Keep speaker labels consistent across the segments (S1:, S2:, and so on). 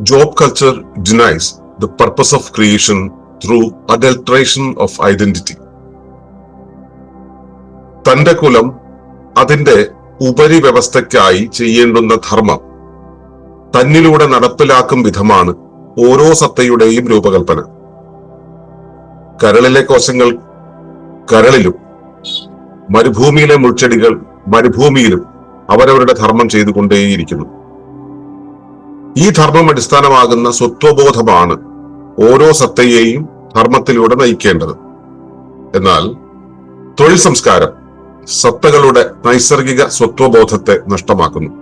S1: job culture denies the purpose of creation through adulteration of identity. തന്റെ കുലം അതിന്റെ ഉപരിവ്യവസ്ഥയ്ക്കായി ചെയ്യേണ്ടുന്ന ധർമ്മം തന്നിലൂടെ നടപ്പിലാക്കും വിധമാണ് ഓരോ സത്തയുടെയും രൂപകൽപ്പന കരളിലെ കോശങ്ങൾ കരളിലും മരുഭൂമിയിലെ മുൾച്ചെടികൾ മരുഭൂമിയിലും അവരവരുടെ ധർമ്മം ചെയ്തുകൊണ്ടേയിരിക്കുന്നു ഈ ധർമ്മം അടിസ്ഥാനമാകുന്ന സ്വത്വബോധമാണ് ഓരോ സത്തയെയും ധർമ്മത്തിലൂടെ നയിക്കേണ്ടത്. എന്നാൽ തൊഴിൽ സംസ്കാരം സത്തകളുടെ നൈസർഗിക സ്വത്വബോധത്തെ നഷ്ടമാക്കുന്നു.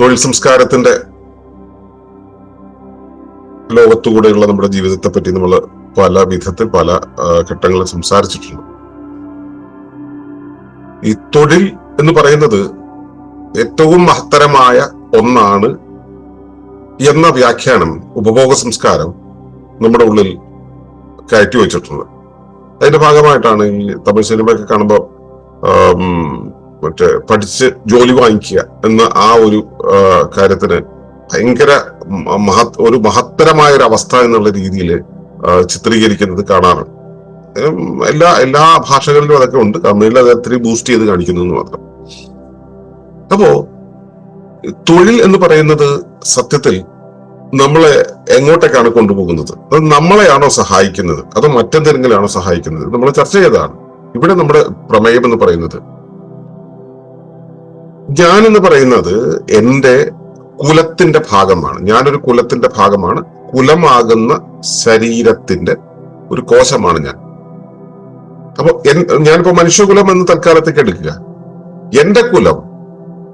S1: തൊഴിൽ സംസ്കാരത്തിന്റെ ലോകത്തുകൂടെയുള്ള നമ്മുടെ ജീവിതത്തെ പറ്റി നമ്മൾ പല വിധത്തിൽ പല ഘട്ടങ്ങളിൽ സംസാരിച്ചിട്ടുണ്ട്. ഈ തൊഴിൽ എന്ന് പറയുന്നത് ഏറ്റവും മഹത്തരമായ ഒന്നാണ് എന്ന വ്യാഖ്യാനം ഉപഭോഗ സംസ്കാരം നമ്മുടെ ഉള്ളിൽ കയറ്റി വെച്ചിട്ടുണ്ട്. അതിന്റെ ഭാഗമായിട്ടാണ് ഈ തമിഴ് സിനിമയൊക്കെ കാണുമ്പോൾ മറ്റേ പഠിച്ച് ജോലി വാങ്ങിക്കുക എന്ന ആ ഒരു കാര്യത്തിന് ഭയങ്കര മഹത് ഒരു മഹത്തരമായ ഒരു അവസ്ഥ എന്നുള്ള രീതിയിൽ ചിത്രീകരിക്കുന്നത് കാണാറുണ്ട് എല്ലാ എല്ലാ ഭാഷകളിലും അതൊക്കെ ഉണ്ട്. തമിഴിൽ അത് ബൂസ്റ്റ് ചെയ്ത് കാണിക്കുന്നു എന്ന് മാത്രം. അപ്പോ തൊഴിൽ എന്ന് പറയുന്നത് സത്യത്തിൽ നമ്മളെ എങ്ങോട്ടേക്കാണ് കൊണ്ടുപോകുന്നത്? അത് നമ്മളെയാണോ സഹായിക്കുന്നത്? അതോ മറ്റെന്തെങ്കിലാണോ സഹായിക്കുന്നത്? നമ്മൾ ചർച്ച ചെയ്തതാണ്. ഇവിടെ നമ്മുടെ പ്രമേയം എന്ന് പറയുന്നത് ഞാൻ എന്ന് പറയുന്നത് എന്റെ കുലത്തിന്റെ ഭാഗമാണ്. ഞാനൊരു കുലത്തിന്റെ ഭാഗമാണ്. കുലമാകുന്ന ശരീരത്തിന്റെ ഒരു കോശമാണ് ഞാൻ. അപ്പൊ ഞാനിപ്പോ മനുഷ്യകുലം എന്ന് തൽക്കാലത്തേക്ക് എടുക്കുക. എന്റെ കുലം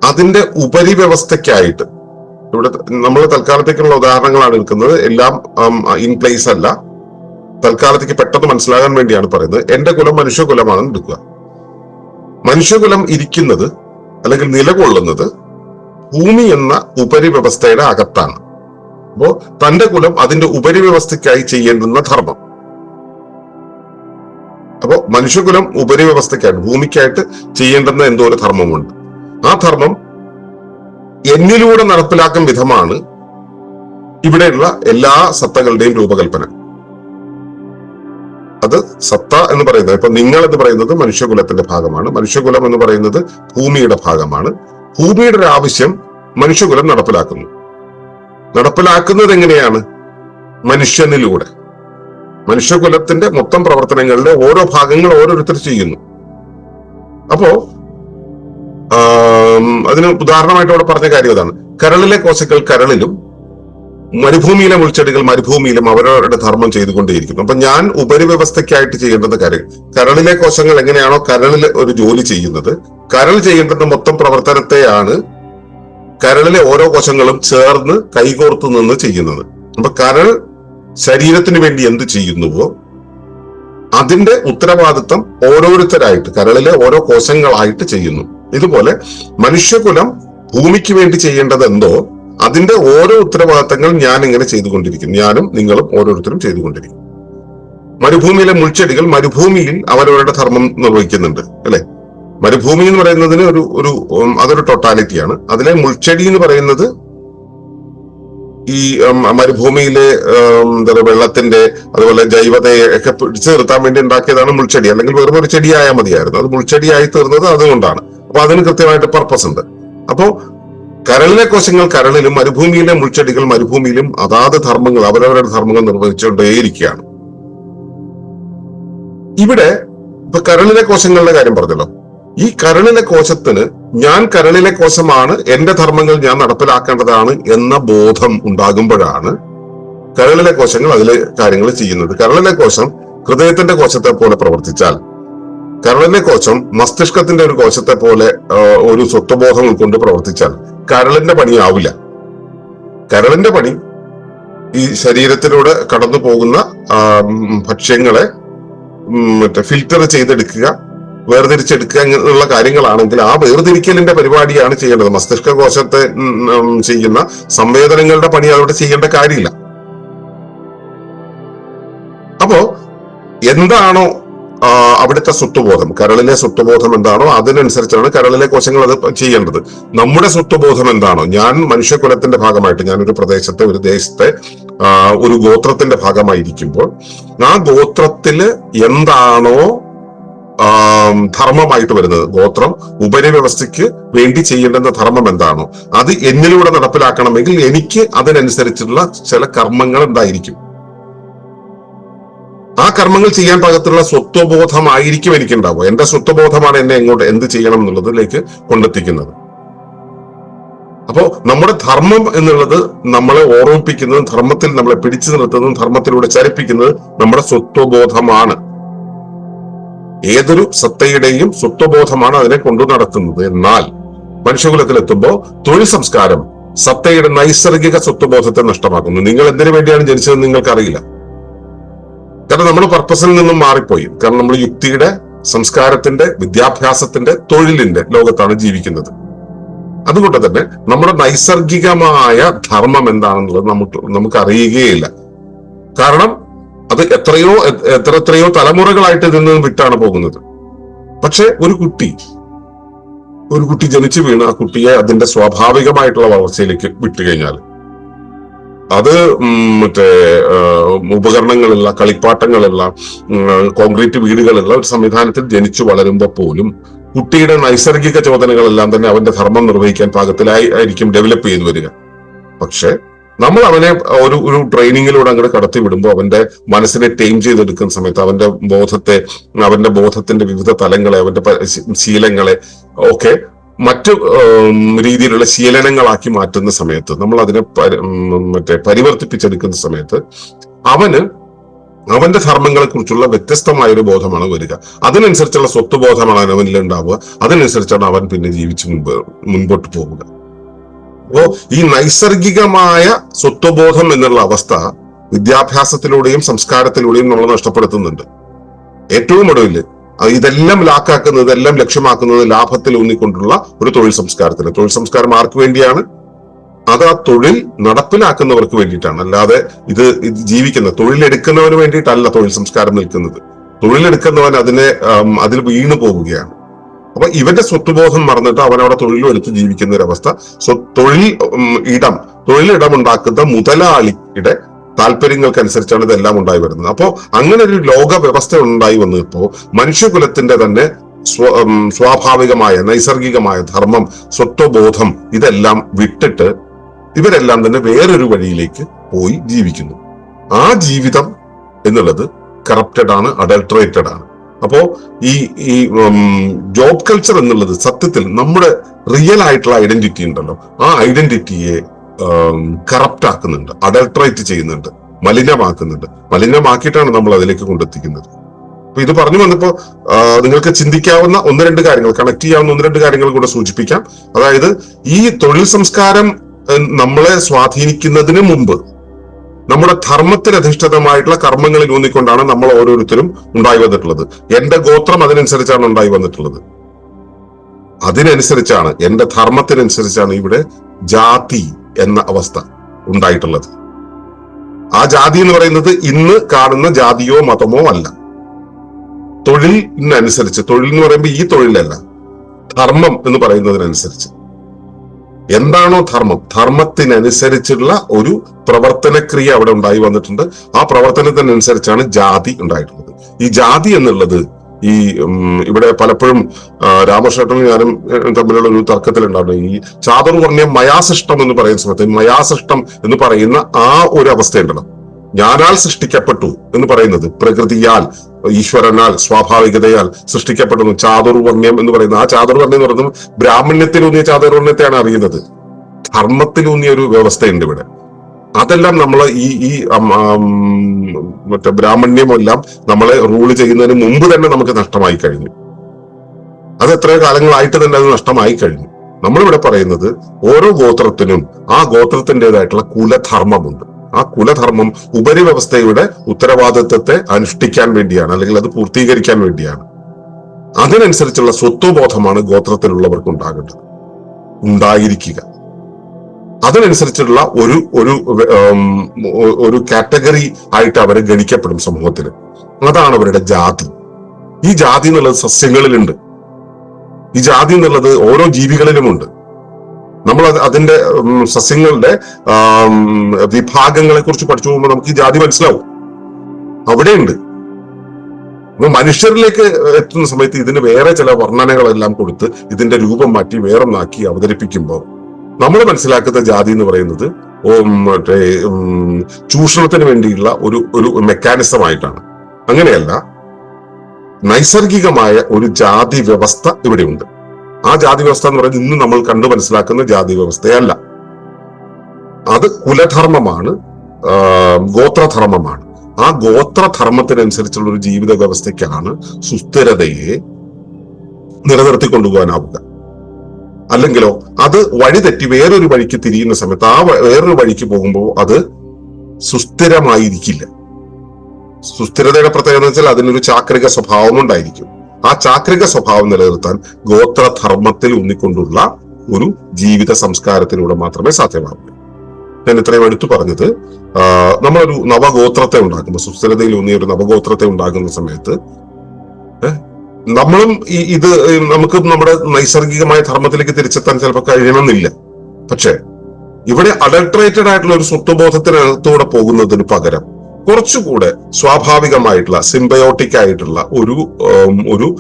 S1: അതിന്റെ ഉപരിവ്യവസ്ഥയ്ക്കായിട്ട് ഇവിടെ നമ്മൾ തൽക്കാലത്തേക്കുള്ള ഉദാഹരണങ്ങളാണ് എടുക്കുന്നത്. എല്ലാം ഇൻ പ്ലേസ് അല്ല. തൽക്കാലത്തേക്ക് പെട്ടെന്ന് മനസ്സിലാകാൻ വേണ്ടിയാണ് പറയുന്നത്. എന്റെ കുലം മനുഷ്യകുലമാണെന്ന് എടുക്കുക. മനുഷ്യകുലം ഇരിക്കുന്നത് അല്ലെങ്കിൽ നിലകൊള്ളുന്നത് ഭൂമി എന്ന ഉപരിവ്യവസ്ഥയുടെ അകത്താണ്. അപ്പോ തന്റെ കുലം അതിന്റെ ഉപരിവ്യവസ്ഥയ്ക്കായി ചെയ്യേണ്ടുന്ന ധർമ്മം. അപ്പോ മനുഷ്യകുലം ഉപരിവ്യവസ്ഥയ്ക്കായിട്ട് ഭൂമിക്കായിട്ട് ചെയ്യേണ്ടുന്ന എന്തോ ഒരു ധർമ്മമുണ്ട്. ആ ധർമ്മം എന്നിലൂടെ നടപ്പിലാക്കും വിധമാണ് ഇവിടെയുള്ള എല്ലാ സത്തകളുടെയും രൂപകൽപ്പന. അത് സത്ത എന്ന് പറയുന്നത്. ഇപ്പൊ നിങ്ങൾ എന്ന് പറയുന്നത് മനുഷ്യകുലത്തിന്റെ ഭാഗമാണ്. മനുഷ്യകുലം എന്ന് പറയുന്നത് ഭൂമിയുടെ ഭാഗമാണ്. ഭൂമിയുടെ ഒരു ആവശ്യം മനുഷ്യകുലം നടപ്പിലാക്കുന്നു. നടപ്പിലാക്കുന്നത് എങ്ങനെയാണ്? മനുഷ്യനിലൂടെ. മനുഷ്യകുലത്തിന്റെ മൊത്തം പ്രവർത്തനങ്ങളിലെ ഓരോ ഭാഗങ്ങൾ ഓരോരുത്തർ ചെയ്യുന്നു. അപ്പോ അതിന് ഉദാഹരണമായിട്ട് അവിടെ പറഞ്ഞ കാര്യം അതാണ് കരളിലെ കോശങ്ങൾ കരളിലും മരുഭൂമിയിലെ മുൾച്ചെടികൾ മരുഭൂമിയിലും അവരവരുടെ ധർമ്മം ചെയ്തുകൊണ്ടേയിരിക്കുന്നു. അപ്പൊ ഞാൻ ഉപരിവ്യവസ്ഥയ്ക്കായിട്ട് ചെയ്യേണ്ടത് കരൾ കരളിലെ കോശങ്ങൾ എങ്ങനെയാണോ കരളിൽ ഒരു ജോലി ചെയ്യുന്നത് കരൾ ചെയ്യേണ്ടത് മൊത്തം പ്രവർത്തനത്തെയാണ് കരളിലെ ഓരോ കോശങ്ങളും ചേർന്ന് കൈകോർത്ത് നിന്ന് ചെയ്യുന്നത്. അപ്പൊ കരൾ ശരീരത്തിന് വേണ്ടി എന്ത് ചെയ്യുന്നുവോ അതിന്റെ ഉത്തരവാദിത്തം ഓരോരുത്തരായിട്ട് കരളിലെ ഓരോ കോശങ്ങളായിട്ട് ചെയ്യുന്നു. ഇതുപോലെ മനുഷ്യകുലം ഭൂമിക്ക് വേണ്ടി ചെയ്യേണ്ടത് എന്തോ അതിന്റെ ഓരോ ഉത്തരവാദിത്തങ്ങൾ ഞാൻ ഇങ്ങനെ ചെയ്തുകൊണ്ടിരിക്കും. ഞാനും നിങ്ങളും ഓരോരുത്തരും ചെയ്തുകൊണ്ടിരിക്കും. മരുഭൂമിയിലെ മുൾച്ചെടികൾ മരുഭൂമിയിൽ അവരവരുടെ ധർമ്മം നിർവഹിക്കുന്നുണ്ട് അല്ലെ? മരുഭൂമി എന്ന് പറയുന്നതിന് ഒരു ഒരു അതൊരു ടൊട്ടാലിറ്റിയാണ് അതിലെ മുൾച്ചെടി എന്ന് പറയുന്നത് ഈ മരുഭൂമിയിലെ എന്താ പറയുക വെള്ളത്തിന്റെ അതുപോലെ ജൈവതയെ ഒക്കെ പിടിച്ചു നിർത്താൻ വേണ്ടി ഉണ്ടാക്കിയതാണ് മുൾച്ചെടി. അല്ലെങ്കിൽ വെറും ഒരു ചെടിയായാൽ മതിയായിരുന്നു. അത് മുൾച്ചെടിയായി തീർന്നത് അതുകൊണ്ടാണ്. അപ്പൊ അതിന് കൃത്യമായിട്ട് പർപ്പസ് ഉണ്ട്. അപ്പോ കരളിലെ കോശങ്ങൾ കരളിലും മരുഭൂമിയിലെ മുൾച്ചെടികൾ മരുഭൂമിയിലും അതാത് ധർമ്മങ്ങൾ അവരവരുടെ ധർമ്മങ്ങൾ നിർവഹിച്ചുകൊണ്ടേയിരിക്കുകയാണ്. ഇവിടെ ഇപ്പൊ കരളിലെ കോശങ്ങളുടെ കാര്യം പറഞ്ഞല്ലോ. ഈ കരളിലെ കോശത്തിന് ഞാൻ കരളിലെ കോശമാണ് എന്റെ ധർമ്മങ്ങൾ ഞാൻ നടപ്പിലാക്കേണ്ടതാണ് എന്ന ബോധം ഉണ്ടാകുമ്പോഴാണ് കരളിലെ കോശങ്ങൾ അതിലെ കാര്യങ്ങൾ ചെയ്യുന്നത്. കരളിലെ കോശം ഹൃദയത്തിന്റെ കോശത്തെ പോലെ പ്രവർത്തിച്ചാൽ കരളിലെ കോശം മസ്തിഷ്കത്തിന്റെ ഒരു കോശത്തെ പോലെ ഒരു സ്വത്വബോധം ഉൾക്കൊണ്ട് പ്രവർത്തിച്ചാൽ കരളിന്റെ പണിയാവില്ല. കരളിന്റെ പണി ഈ ശരീരത്തിലൂടെ കടന്നു പോകുന്ന ഭക്ഷ്യങ്ങളെ മറ്റേ ഫിൽറ്റർ ചെയ്തെടുക്കുക വേർതിരിച്ചെടുക്കുക ഇങ്ങനെയുള്ള കാര്യങ്ങളാണെങ്കിൽ ആ വേർതിരിക്കലിന്റെ പരിപാടിയാണ് ചെയ്യേണ്ടത്. മസ്തിഷ്ക കോശത്തെ ചെയ്യുന്ന സംവേദനങ്ങളുടെ പണി അവിടെ ചെയ്യേണ്ട കാര്യമില്ല. അപ്പോ എന്താണോ അവിടുത്തെ സ്വത്വബോധം. കരളിലെ സ്വത്വബോധം എന്താണോ അതിനനുസരിച്ചാണ് കരളിലെ കോശങ്ങൾ അത് ചെയ്യേണ്ടത്. നമ്മുടെ സ്വത്വബോധം എന്താണോ ഞാൻ മനുഷ്യകുലത്തിന്റെ ഭാഗമായിട്ട് ഞാൻ ഒരു പ്രദേശത്തെ ഒരു ദേശത്തെ ഒരു ഗോത്രത്തിന്റെ ഭാഗമായിരിക്കുമ്പോൾ ആ ഗോത്രത്തിൽ എന്താണോ ധർമ്മമായിട്ട് വരുന്നത്. ഗോത്രം ഉപരിവ്യവസ്ഥയ്ക്ക് വേണ്ടി ചെയ്യേണ്ടുന്ന ധർമ്മം എന്താണോ അത് എന്നിലൂടെ നടപ്പിലാക്കണമെങ്കിൽ എനിക്ക് അതിനനുസരിച്ചുള്ള ചില കർമ്മങ്ങൾ ഉണ്ടായിരിക്കും ആ കർമ്മങ്ങൾ ചെയ്യാൻ പാകത്തിലുള്ള സ്വത്വബോധമായിരിക്കും എനിക്കുണ്ടാവുക. എന്റെ സ്വത്വബോധമാണ് എന്നെ എങ്ങോട്ട് എന്ത് ചെയ്യണം എന്നുള്ളതിലേക്ക് കൊണ്ടെത്തിക്കുന്നത്. അപ്പോ നമ്മുടെ ധർമ്മം എന്നുള്ളത് നമ്മളെ ഓർമ്മിപ്പിക്കുന്നതും ധർമ്മത്തിൽ നമ്മളെ പിടിച്ചു നിർത്തുന്നതും ധർമ്മത്തിലൂടെ ചരിപ്പിക്കുന്നത് നമ്മുടെ സ്വത്വബോധമാണ്. ഏതൊരു സത്തയുടെയും സ്വത്വബോധമാണ് അതിനെ കൊണ്ടു നടത്തുന്നത്. എന്നാൽ മനുഷ്യകുലത്തിലെത്തുമ്പോൾ തൊഴിൽ സംസ്കാരം സത്തയുടെ നൈസർഗിക സ്വത്വബോധത്തെ നഷ്ടമാക്കുന്നു. നിങ്ങൾ എന്തിനു വേണ്ടിയാണ് ജനിച്ചതെന്ന് നിങ്ങൾക്കറിയില്ല. കാരണം നമ്മൾ പർപ്പസിൽ നിന്നും മാറിപ്പോയി. കാരണം നമ്മൾ യുക്തിയുടെ സംസ്കാരത്തിന്റെ വിദ്യാഭ്യാസത്തിന്റെ തൊഴിലിന്റെ ലോകത്താണ് ജീവിക്കുന്നത്. അതുകൊണ്ട് തന്നെ നമ്മുടെ നൈസർഗികമായ ധർമ്മം എന്താണെന്നുള്ളത് നമുക്ക് നമുക്ക് അറിയുകയില്ല. കാരണം അത് എത്രയോ എത്ര എത്രയോ തലമുറകളായിട്ട് ഇതിൽ നിന്ന് വിട്ടാണ് പോകുന്നത്. പക്ഷെ ഒരു കുട്ടി ഒരു കുട്ടി ജനിച്ചു വീണ് ആ കുട്ടിയെ അതിന്റെ സ്വാഭാവികമായിട്ടുള്ള വളർച്ചയിലേക്ക് വിട്ടുകഴിഞ്ഞാൽ അത് മറ്റേ ഉപകരണങ്ങളുള്ള കളിപ്പാട്ടങ്ങളുള്ള കോൺക്രീറ്റ് വീടുകളുള്ള ഒരു സംവിധാനത്തിൽ ജനിച്ചു വളരുമ്പോൾ പോലും കുട്ടിയുടെ നൈസർഗിക ചോദനകളെല്ലാം തന്നെ അവന്റെ ധർമ്മം നിർവഹിക്കാൻ പാകത്തിലായി ആയിരിക്കും ഡെവലപ്പ് ചെയ്തു വരിക. പക്ഷെ നമ്മൾ അവനെ ഒരു ഒരു ട്രെയിനിങ്ങിലൂടെ അങ്ങോട്ട് കടത്തി വിടുമ്പോൾ അവന്റെ മനസ്സിനെ ടൈം ചെയ്തെടുക്കുന്ന സമയത്ത് അവന്റെ ബോധത്തെ അവന്റെ ബോധത്തിന്റെ വിവിധ തലങ്ങളെ അവന്റെ ശീലങ്ങളെ ഒക്കെ മറ്റു രീതിയിലുള്ള ശീലനങ്ങളാക്കി മാറ്റുന്ന സമയത്ത് നമ്മൾ അതിനെ മറ്റേ പരിവർത്തിപ്പിച്ചെടുക്കുന്ന സമയത്ത് അവന് അവന്റെ ധർമ്മങ്ങളെ കുറിച്ചുള്ള വ്യത്യസ്തമായ ഒരു ബോധമാണ് വരിക. അതിനനുസരിച്ചുള്ള സ്വത്വബോധമാണ് അവനിൽ ഉണ്ടാവുക. അതിനനുസരിച്ചാണ് അവൻ പിന്നെ ജീവിച്ച് മുൻപ് മുൻപോട്ട് പോവുക അപ്പോ ഈ നൈസർഗികമായ സ്വത്വബോധം എന്നുള്ള അവസ്ഥ വിദ്യാഭ്യാസത്തിലൂടെയും സംസ്കാരത്തിലൂടെയും നമ്മൾ നഷ്ടപ്പെടുത്തുന്നുണ്ട്. ഏറ്റവും ഒടുവിൽ അഹ് ഇതെല്ലാം ലാക്കാക്കുന്നത് ഇതെല്ലാം ലക്ഷ്യമാക്കുന്നത് ലാഭത്തിൽ ഊന്നിക്കൊണ്ടുള്ള ഒരു തൊഴിൽ സംസ്കാരത്തിന്. തൊഴിൽ സംസ്കാരം ആർക്ക് വേണ്ടിയാണ്? അത് ആ തൊഴിൽ നടപ്പിലാക്കുന്നവർക്ക് വേണ്ടിയിട്ടാണ്. അല്ലാതെ ഇത് ഇത് ജീവിക്കുന്ന തൊഴിലെടുക്കുന്നവന് വേണ്ടിയിട്ടല്ല തൊഴിൽ സംസ്കാരം നിൽക്കുന്നത്. തൊഴിലെടുക്കുന്നവൻ അതിനെ അതിൽ വീണു പോവുകയാണ്. അപ്പൊ ഇവന്റെ സ്വത്തുബോധം മറന്നിട്ട് അവൻ അവിടെ തൊഴിലും എടുത്ത് ജീവിക്കുന്ന ഒരു അവസ്ഥ സ്വ- തൊഴിൽ ഇടം തൊഴിലിടം ഉണ്ടാക്കുന്ന മുതലാളിയുടെ താല്പര്യങ്ങൾക്കനുസരിച്ചാണ് ഇതെല്ലാം ഉണ്ടായി വരുന്നത്. അപ്പോ അങ്ങനെ ഒരു ലോക വ്യവസ്ഥ ഉണ്ടായി വന്നപ്പോ മനുഷ്യകുലത്തിന്റെ തന്നെ സ്വ സ്വാഭാവികമായ നൈസർഗികമായ ധർമ്മം സ്വത്വബോധം ഇതെല്ലാം വിട്ടിട്ട് ഇവരെല്ലാം തന്നെ വേറൊരു വഴിയിലേക്ക് പോയി ജീവിക്കുന്നു. ആ ജീവിതം എന്നുള്ളത് കറപ്റ്റഡ് ആണ് അഡൾട്രേറ്റഡ് ആണ്. അപ്പോ ഈ ഈ ജോബ് കൾച്ചർ എന്നുള്ളത് സത്യത്തിൽ നമ്മുടെ റിയൽ ആയിട്ടുള്ള ഐഡന്റിറ്റി ഉണ്ടല്ലോ. ആ ഐഡന്റിറ്റിയെ കറപ്റ്റ് ആക്കുന്നുണ്ട്. അഡൾട്രേറ്റ് ചെയ്യുന്നുണ്ട്. മലിനമാക്കുന്നുണ്ട്. മലിനമാക്കിയിട്ടാണ് നമ്മൾ അതിലേക്ക് കൊണ്ടെത്തിക്കുന്നത്. അപ്പൊ ഇത് പറഞ്ഞു വന്നപ്പോൾ നിങ്ങൾക്ക് ചിന്തിക്കാവുന്ന ഒന്ന് രണ്ട് കാര്യങ്ങൾ കണക്ട് ചെയ്യാവുന്ന ഒന്ന് രണ്ട് കാര്യങ്ങൾ കൂടെ സൂചിപ്പിക്കാം. അതായത് ഈ തൊഴിൽ സംസ്കാരം നമ്മളെ സ്വാധീനിക്കുന്നതിന് മുമ്പ് നമ്മുടെ ധർമ്മത്തിൽ അധിഷ്ഠിതമായിട്ടുള്ള കർമ്മങ്ങളിൽ ഊന്നിക്കൊണ്ടാണ് നമ്മൾ ഓരോരുത്തരും ഉണ്ടായി വന്നിട്ടുള്ളത്. എന്റെ ഗോത്രം അതിനനുസരിച്ചാണ് ഉണ്ടായി വന്നിട്ടുള്ളത്. അതിനനുസരിച്ചാണ് എന്റെ ധർമ്മത്തിനനുസരിച്ചാണ് ഇവിടെ ജാതി എന്ന അവസ്ഥ ഉണ്ടായിട്ടുള്ളത്. ആ ജാതി എന്ന് പറയുന്നത് ഇന്ന് കാണുന്ന ജാതിയോ മതമോ അല്ല. തൊഴിലിനനുസരിച്ച് തൊഴിൽ എന്ന് പറയുമ്പോൾ ഈ തൊഴിലല്ല ധർമ്മം എന്ന് പറയുന്നതിനനുസരിച്ച്. എന്താണോ ധർമ്മം? ധർമ്മത്തിനനുസരിച്ചുള്ള ഒരു പ്രവർത്തനക്രിയ അവിടെ ഉണ്ടായി വന്നിട്ടുണ്ട്. ആ പ്രവർത്തനത്തിനനുസരിച്ചാണ് ജാതി ഉണ്ടായിട്ടുള്ളത്. ഈ ജാതി എന്നുള്ളത് ഈ ഇവിടെ പലപ്പോഴും രാമക്ഷേത്രം ഞാനും തമ്മിലുള്ള ഒരു തർക്കത്തിലുണ്ടാവുന്നു ഈ ചാതുർവർണ്യം മയാസൃഷ്ടം എന്ന് പറയുന്ന സമയത്ത് മയാസൃഷ്ടം എന്ന് പറയുന്ന ആ ഒരു അവസ്ഥയുണ്ടല്ലോ. ഞാനാൽ സൃഷ്ടിക്കപ്പെട്ടു എന്ന് പറയുന്നത് പ്രകൃതിയാൽ ഈശ്വരനാൽ സ്വാഭാവികതയാൽ സൃഷ്ടിക്കപ്പെടുന്നു. ചാതുർവർണ്യം എന്ന് പറയുന്നത് ആ ചാതുർവർണ്യം എന്ന് പറയുന്നത് ബ്രാഹ്മണ്യത്തിലൂന്നിയ ചാതുർവർണ്യത്തെയാണ് അറിയുന്നത്. ധർമ്മത്തിലൂന്നിയ ഒരു വ്യവസ്ഥയുണ്ട് ഇവിടെ. അതെല്ലാം നമ്മൾ ഈ ഈ മറ്റേ ബ്രാഹ്മണ്യമെല്ലാം നമ്മളെ റൂൾ ചെയ്യുന്നതിന് മുമ്പ് തന്നെ നമുക്ക് നഷ്ടമായി കഴിഞ്ഞു. അത് എത്ര കാലങ്ങളായിട്ട് തന്നെ അത് നഷ്ടമായി കഴിഞ്ഞു. നമ്മളിവിടെ പറയുന്നത് ഓരോ ഗോത്രത്തിനും ആ ഗോത്രത്തിന്റെതായിട്ടുള്ള കുലധർമ്മമുണ്ട്. ആ കുലധർമ്മം ഉപരിവ്യവസ്ഥയുടെ ഉത്തരവാദിത്വത്തെ അനുഷ്ഠിക്കാൻ വേണ്ടിയാണ് അല്ലെങ്കിൽ അത് പൂർത്തീകരിക്കാൻ വേണ്ടിയാണ്. അതിനനുസരിച്ചുള്ള സ്വത്വബോധമാണ് ഗോത്രത്തിലുള്ളവർക്ക് ഉണ്ടാകേണ്ടത് ഉണ്ടായിരിക്കുക. അതിനനുസരിച്ചുള്ള ഒരു ഒരു ഒരു കാറ്റഗറി ആയിട്ട് അവർ ഗണിക്കപ്പെടും സമൂഹത്തിൽ അതാണ് അവരുടെ ജാതി. ഈ ജാതി എന്നുള്ളത് സസ്യങ്ങളിലുണ്ട്. ഈ ജാതി എന്നുള്ളത് ഓരോ ജീവികളിലുമുണ്ട്. നമ്മൾ അത് അതിന്റെ സസ്യങ്ങളുടെ വിഭാഗങ്ങളെ കുറിച്ച് പഠിച്ചു പോകുമ്പോൾ നമുക്ക് ഈ ജാതി മനസ്സിലാവും. അവിടെയുണ്ട്. മനുഷ്യരിലേക്ക് എത്തുന്ന സമയത്ത് ഇതിന് വേറെ ചില വർണനകളെല്ലാം കൊടുത്ത് ഇതിന്റെ രൂപം മാറ്റി വേറൊന്നാക്കി അവതരിപ്പിക്കുമ്പോൾ നമ്മൾ മനസ്സിലാക്കുന്ന ജാതി എന്ന് പറയുന്നത് മറ്റേ ചൂഷണത്തിന് വേണ്ടിയുള്ള ഒരു ഒരു മെക്കാനിസം ആയിട്ടാണ്. അങ്ങനെയല്ല നൈസർഗികമായ ഒരു ജാതി വ്യവസ്ഥ ഇവിടെയുണ്ട്. ആ ജാതി വ്യവസ്ഥ എന്ന് പറയുന്നത് ഇന്ന് നമ്മൾ കണ്ടു മനസ്സിലാക്കുന്ന ജാതി വ്യവസ്ഥയല്ല. അത് കുലധർമ്മമാണ് ഗോത്രധർമ്മമാണ്. ആ ഗോത്രധർമ്മത്തിനനുസരിച്ചുള്ള ഒരു ജീവിത വ്യവസ്ഥയ്ക്കാണ് സുസ്ഥിരതയെ നിലനിർത്തി കൊണ്ടുപോകാനാവുക അല്ലെങ്കിലോ അത് വഴിതെറ്റി വേറൊരു വഴിക്ക് തിരിയുന്ന സമയത്ത് ആ വേറൊരു വഴിക്ക് പോകുമ്പോൾ അത് സുസ്ഥിരമായിരിക്കില്ല. സുസ്ഥിരതയുടെ പ്രത്യേകത എന്ന് വെച്ചാൽ അതിനൊരു ചാക്രിക സ്വഭാവം ഉണ്ടായിരിക്കും. ആ ചാക്രിക സ്വഭാവം നിലനിർത്താൻ ഗോത്രധർമ്മത്തിൽ ഊന്നിക്കൊണ്ടുള്ള ഒരു ജീവിത സംസ്കാരത്തിലൂടെ മാത്രമേ സാധ്യമാകൂ ഞാൻ ഇത്രയും എടുത്തു പറഞ്ഞത്. നമ്മളൊരു നവഗോത്രത്തെ ഉണ്ടാക്കുമ്പോൾ സുസ്ഥിരതയിൽ ഊന്നിയ ഒരു നവഗോത്രത്തെ ഉണ്ടാക്കുന്ന സമയത്ത് നമ്മളും ഇത് നമുക്ക് നമ്മുടെ നൈസർഗികമായ ധർമ്മത്തിലേക്ക് തിരിച്ചെത്താൻ ചിലപ്പോൾ കഴിയണമെന്നില്ല. പക്ഷേ ഇവിടെ അഡൾട്രേറ്റഡ് ആയിട്ടുള്ള ഒരു സ്വത്വബോധത്തിനകത്തൂടെ പോകുന്നതിന് പകരം കുറച്ചുകൂടെ സ്വാഭാവികമായിട്ടുള്ള സിംബയോട്ടിക് ആയിട്ടുള്ള ഒരു ഒരു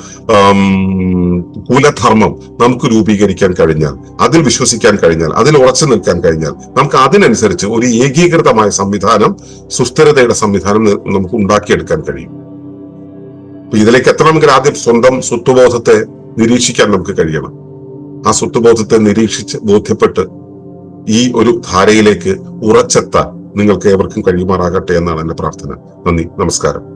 S1: കുലധർമ്മം നമുക്ക് രൂപീകരിക്കാൻ കഴിഞ്ഞാൽ അതിൽ വിശ്വസിക്കാൻ കഴിഞ്ഞാൽ അതിൽ ഉറച്ചു നിൽക്കാൻ കഴിഞ്ഞാൽ നമുക്ക് അതിനനുസരിച്ച് ഒരു ഏകീകൃതമായ സംവിധാനം സുസ്ഥിരതയുടെ സംവിധാനം നമുക്ക് ഉണ്ടാക്കിയെടുക്കാൻ കഴിയും. ഇതിലേക്ക് എത്തണമെങ്കിൽ ആദ്യം സ്വന്തം സ്വത്വബോധത്തെ നിരീക്ഷിക്കാൻ നമുക്ക് കഴിയണം. ആ സ്വത്വബോധത്തെ നിരീക്ഷിച്ച് ബോധ്യപ്പെട്ട് ഈ ഒരു ധാരയിലേക്ക് ഉറച്ചെത്താൻ നിങ്ങൾക്ക് ഏവർക്കും കഴിയുമാറാകട്ടെ എന്നാണ് എന്റെ പ്രാർത്ഥന. നന്ദി. നമസ്കാരം.